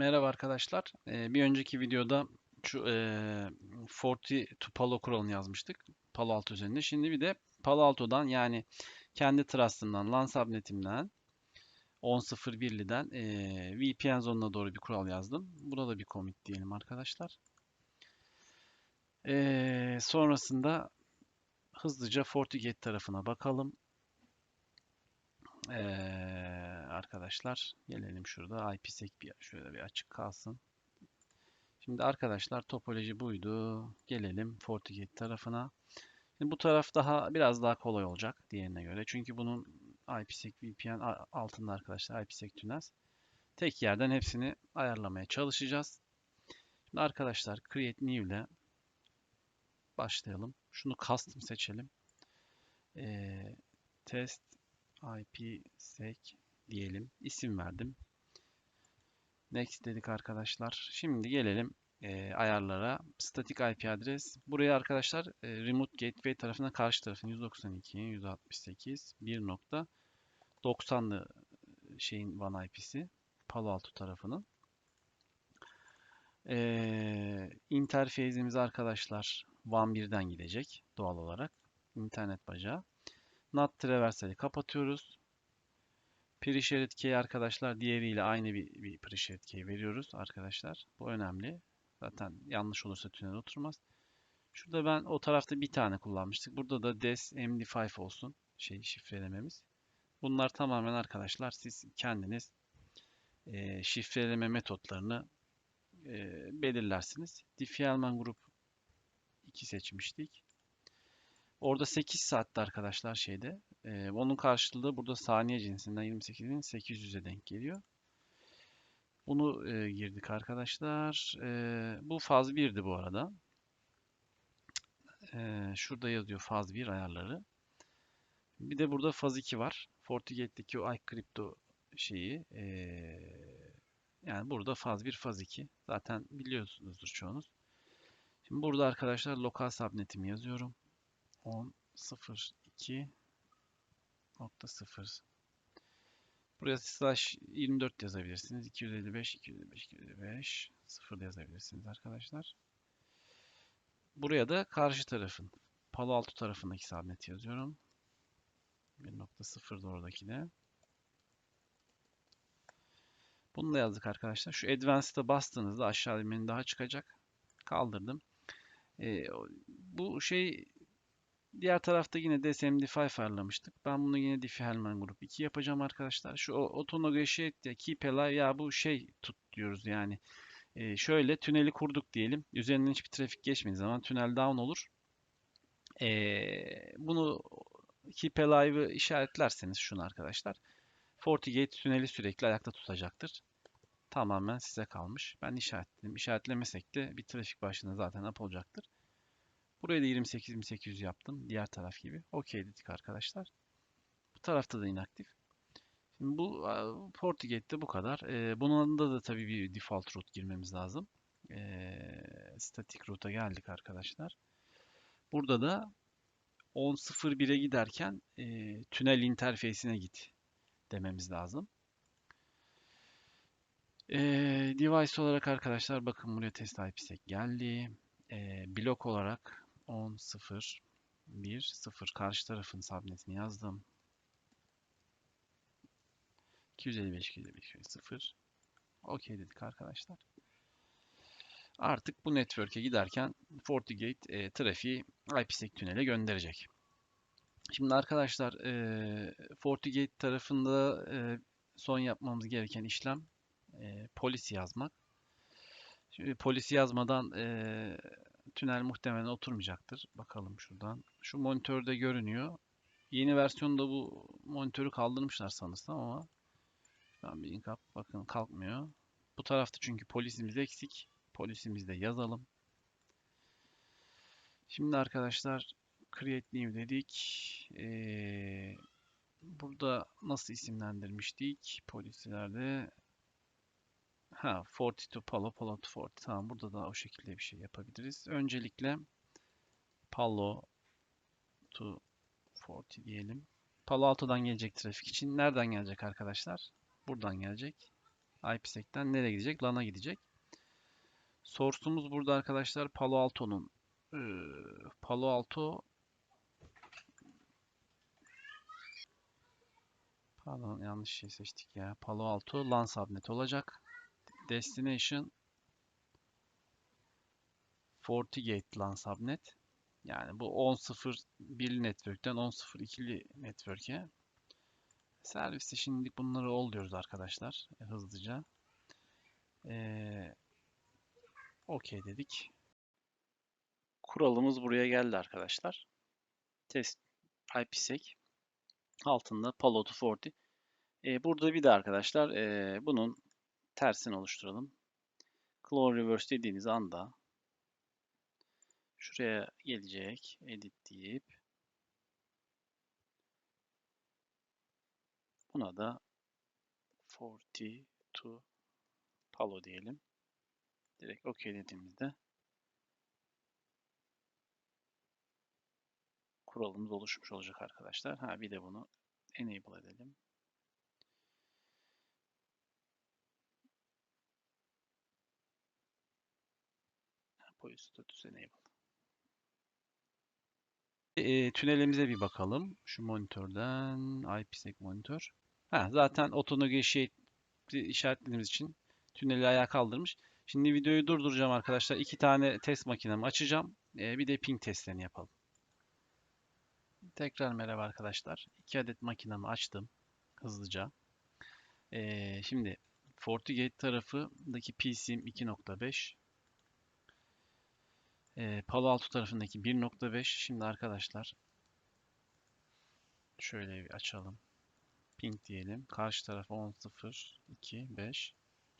Merhaba arkadaşlar. Ee, bir önceki videoda şu e, Forti to Palo kuralını yazmıştık. Palo Alto üzerinde. Şimdi bir de Palo Alto'dan yani kendi trust'ımdan, LAN subnetimden 10.01'liden e, VPN zonuna doğru bir kural yazdım. Burada bir commit diyelim arkadaşlar. E, sonrasında hızlıca FortiGate tarafına bakalım. Ee, arkadaşlar gelelim şurada IPsec bir şöyle bir açık kalsın. Şimdi arkadaşlar topoloji buydu. Gelelim FortiGate tarafına. Şimdi bu taraf daha biraz daha kolay olacak diğerine göre. Çünkü bunun IPsec VPN altında arkadaşlar IPsec Tunes. Tek yerden hepsini ayarlamaya çalışacağız. Şimdi arkadaşlar Create New ile başlayalım. Şunu custom seçelim. Ee, test IPsec diyelim. İsim verdim. Next dedik arkadaşlar. Şimdi gelelim e, ayarlara. Static IP adres. Buraya arkadaşlar e, Remote Gateway tarafına karşı tarafın 192, 168, 1.90'lı şeyin WAN IP'si. Palo Alto tarafının. E, interface'imiz arkadaşlar WAN 1'den gidecek doğal olarak. İnternet bacağı. NAT traversal'i kapatıyoruz. Pre-shared key arkadaşlar diğeriyle aynı bir, bir pre-shared key veriyoruz arkadaşlar. Bu önemli. Zaten yanlış olursa tünel oturmaz. Şurada ben o tarafta bir tane kullanmıştık. Burada da des md5 olsun şey şifrelememiz. Bunlar tamamen arkadaşlar siz kendiniz e, şifreleme metotlarını e, belirlersiniz. Diffie-Hellman grup 2 seçmiştik. Orada 8 saatte arkadaşlar şeyde. E, onun karşılığı burada saniye cinsinden 28'in 800'e denk geliyor. Bunu e, girdik arkadaşlar. E, bu faz 1'di bu arada. E, şurada yazıyor faz 1 ayarları. Bir de burada faz 2 var. FortiGate'deki o iCrypto şeyi. E, yani burada faz 1, faz 2. Zaten biliyorsunuzdur çoğunuz. Şimdi burada arkadaşlar lokal subnetimi yazıyorum. 10 0 2 nokta 0 Buraya slash 24 yazabilirsiniz. 255 255 255 0 yazabilirsiniz arkadaşlar. Buraya da karşı tarafın Palo Alto tarafındaki subnet yazıyorum. 1.0 oradaki de. Bunu da yazdık arkadaşlar. Şu Advanced'a bastığınızda aşağı menü daha çıkacak. Kaldırdım. Ee, bu şey Diğer tarafta yine DSMD5 ayarlamıştık. Ben bunu yine Diffie-Hellman grup 2 yapacağım arkadaşlar. Şu autonegotiate keep alive ya bu şey tut diyoruz yani. Ee, şöyle tüneli kurduk diyelim. Üzerinden hiçbir trafik geçmediği zaman tünel down olur. Ee, bunu keep alive'ı işaretlerseniz şunu arkadaşlar. FortiGate tüneli sürekli ayakta tutacaktır. Tamamen size kalmış. Ben işaretledim. İşaretlemesek de bir trafik başlığında zaten up olacaktır. Buraya da 28.800 yaptım. Diğer taraf gibi. Okey dedik arkadaşlar. Bu tarafta da inaktif. Şimdi bu FortiGate'de bu kadar. Ee, bunun da da tabii bir default root girmemiz lazım. Ee, static root'a geldik arkadaşlar. Burada da 10.01'e giderken e, tünel interface'ine git dememiz lazım. E, device olarak arkadaşlar bakın buraya test IPsec geldi. E, blok olarak 10 0 1 0 karşı tarafın subnetini yazdım. 255 255 0 OK dedik arkadaşlar. Artık bu network'e giderken FortiGate e, trafiği IPsec tünele gönderecek. Şimdi arkadaşlar e, FortiGate tarafında e, son yapmamız gereken işlem e, polisi yazmak. Şimdi polisi yazmadan e, tünel muhtemelen oturmayacaktır. Bakalım şuradan. Şu monitörde görünüyor. Yeni versiyonda bu monitörü kaldırmışlar sanırsam ama ben bir inkap bakın kalkmıyor. Bu tarafta çünkü polisimiz eksik. Polisimizi de yazalım. Şimdi arkadaşlar create new dedik. Ee, burada nasıl isimlendirmiştik? Polislerde Ha, 42 Palo, Palo to 40. Tamam burada da o şekilde bir şey yapabiliriz. Öncelikle Palo to 40 diyelim. Palo Alto'dan gelecek trafik için nereden gelecek arkadaşlar? Buradan gelecek. IPsec'ten nereye gidecek? LAN'a gidecek. Source'umuz burada arkadaşlar Palo Alto'nun eee, Palo Alto Pardon yanlış şey seçtik ya. Palo Alto LAN subnet olacak. Destination FortiGate LAN subnet. Yani bu 10.0.1'li network'ten 10.0.2'li network'e. Serviste şimdilik bunları ol diyoruz arkadaşlar. e, Hızlıca. Ee, Okey dedik. Kuralımız buraya geldi arkadaşlar. Test IPsec altında Palo 240. Ee, burada bir de arkadaşlar ee, bunun tersini oluşturalım. Clone reverse dediğiniz anda şuraya gelecek edit deyip buna da 42 Palo diyelim. Direkt OK dediğimizde kuralımız oluşmuş olacak arkadaşlar. Ha bir de bunu enable edelim. Police status enable. E, tünelimize bir bakalım. Şu monitörden IPsec monitör. Ha, zaten auto-negotiate işaretlediğimiz için tüneli ayağa kaldırmış. Şimdi videoyu durduracağım arkadaşlar. İki tane test makinemi açacağım. E, bir de ping testlerini yapalım. Tekrar merhaba arkadaşlar. İki adet makinemi açtım. Hızlıca. E, şimdi FortiGate tarafındaki PC'm 2.5. E, Palo Alto tarafındaki 1.5. Şimdi arkadaşlar şöyle bir açalım. Ping diyelim. Karşı tarafa 10.0, 2, 5.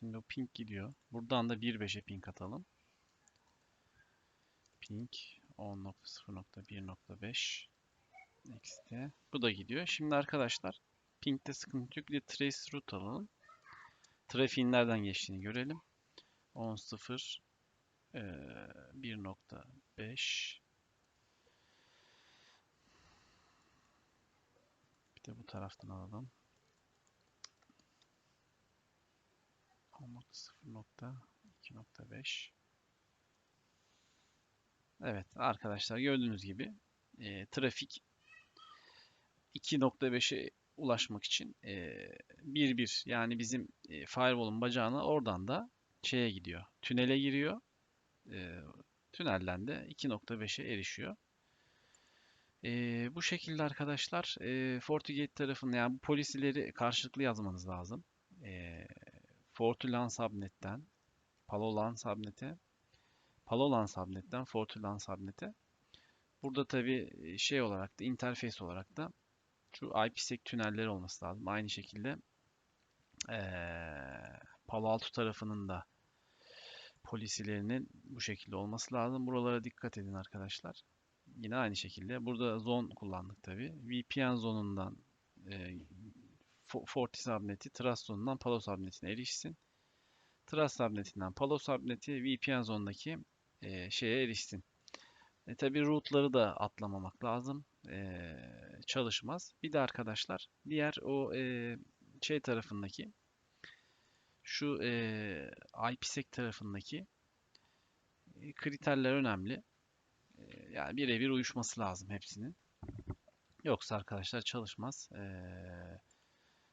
Şimdi o ping gidiyor. Buradan da 1.5'e ping atalım. Ping 10.0.1.5 Next'e. Bu da gidiyor. Şimdi arkadaşlar ping'de sıkıntı yok. Bir de trace route alalım. Trafiğin nereden geçtiğini görelim. 10.0 eee, 1.5 Bir de bu taraftan alalım. 10.0.2.5 Evet arkadaşlar gördüğünüz gibi e, trafik 2.5'e ulaşmak için e, 1.1 yani bizim e, firewall'un bacağına oradan da şeye gidiyor. Tünele giriyor. E, tünelden de 2.5'e erişiyor. E, bu şekilde arkadaşlar e, FortiGate tarafında yani bu polisileri karşılıklı yazmanız lazım. E, FortiLAN subnet'ten Palo LAN subnet'e Palo LAN subnet'ten FortiLAN subnet'e Burada tabi şey olarak da interface olarak da şu IPsec tünelleri olması lazım. Aynı şekilde eee Palo Alto tarafının da polisilerinin bu şekilde olması lazım. Buralara dikkat edin arkadaşlar. Yine aynı şekilde. Burada zone kullandık tabi. VPN zonundan e, Forti subneti, Trust zonundan Palo subnetine erişsin. Trust subnetinden Palo subneti VPN zonundaki e, şeye erişsin. E, tabi route'ları da atlamamak lazım. E, çalışmaz. Bir de arkadaşlar diğer o e, şey tarafındaki şu e, IPsec tarafındaki e, kriterler önemli. E, yani birebir uyuşması lazım hepsinin. Yoksa arkadaşlar çalışmaz. E,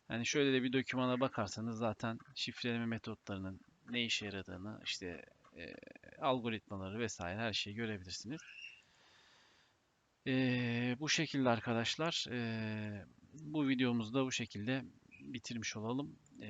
yani şöyle de bir dokümana bakarsanız zaten şifreleme metotlarının ne işe yaradığını işte e, algoritmaları vesaire her şeyi görebilirsiniz. E, bu şekilde arkadaşlar e, bu videomuzu da bu şekilde bitirmiş olalım. E,